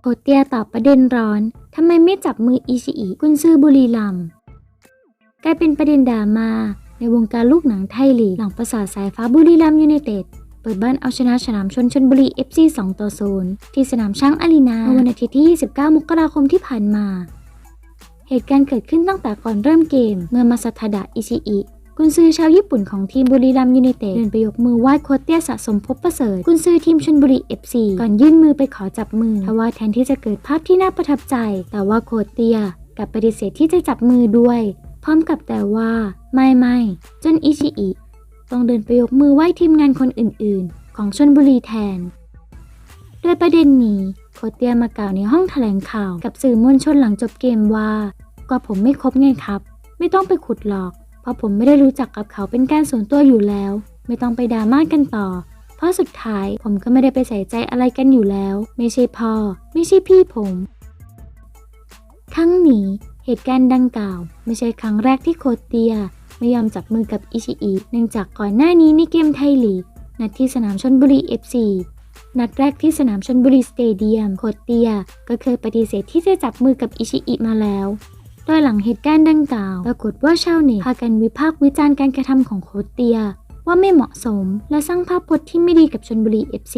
โคเตียตอบประเด็นร้อนทำไมไม่จับมืออิชิอิกุนซือบุรีรัมกลายเป็นประเด็นดราม่าในวงการลูกหนังไทยลีหลังประสาทสายฟ้าบุรีรัมยูไนเต็ดเปิดบ้านเอาชนะฉลามชนชนบุรี FC 2 ต่อ 0 ที่สนามช้างอารีนาเมื่อวันอาทิตย์ที่ 29 มกราคมที่ผ่านมา เหตุการณ์เกิดขึ้นตั้งแต่ก่อนเริ่มเกม เมื่อมาซาทาดะอิชิอิ กุนซือชาวญี่ปุ่นของทีมบุรีรัมย์ยูไนเต็ดเดินไปยกมือไหว้โคเตียสะสมภพประเสริฐกุนซือทีมชนบุรี FC ก่อนยื่นมือไปขอจับมือทว่าแทนที่จะเกิดภาพที่น่าประทับใจ แต่ว่าโคเตียกลับปฏิเสธที่จะจับมือด้วย พร้อมกับแต่ว่า ไม่ไม่จนอิชิอิต้องเดินไปยกมือไหว้ทีมงานคนอื่น ๆ ของชนบุรีแทน โดยประเด็นนี้โคเตียมากล่าวในห้องแถลงข่าวกับสื่อมวลชนหลังจบเกมว่า ก็ผมไม่ครบไงครับ ไม่ต้องไปขุดหรอก เพราะผมไม่ได้รู้จักกับเขาเป็นการส่วนตัวอยู่แล้ว ไม่ต้องไปดราม่ากกันต่อ เพราะสุดท้ายผมก็ไม่ได้ไปใส่ใจอะไรกันอยู่แล้ว ไม่ใช่พ่อ ไม่ใช่พี่ผม ครั้งนี้เหตุการณ์ดังกล่าว ไม่ใช่ครั้งแรกที่โคเตีย ไม่ยอมจับมือกับอิชิอิเนื่องจากก่อนหน้านี้ในเกมไทยลีกนัดที่สนามชนบุรี FC นัดแรกที่สนามชนบุรีสเตเดียมโคเตีย ก็เคยปฏิเสธที่จะจับมือกับอิชิอิมาแล้ว โดยหลังเหตุการณ์ดังกล่าว ปรากฏว่าชาวเน็ตพากันวิพากษ์วิจารณ์การกระทำของโคชเตีย ว่าไม่เหมาะสม และสร้างภาพพจน์ที่ไม่ดีกับชนบุรี FC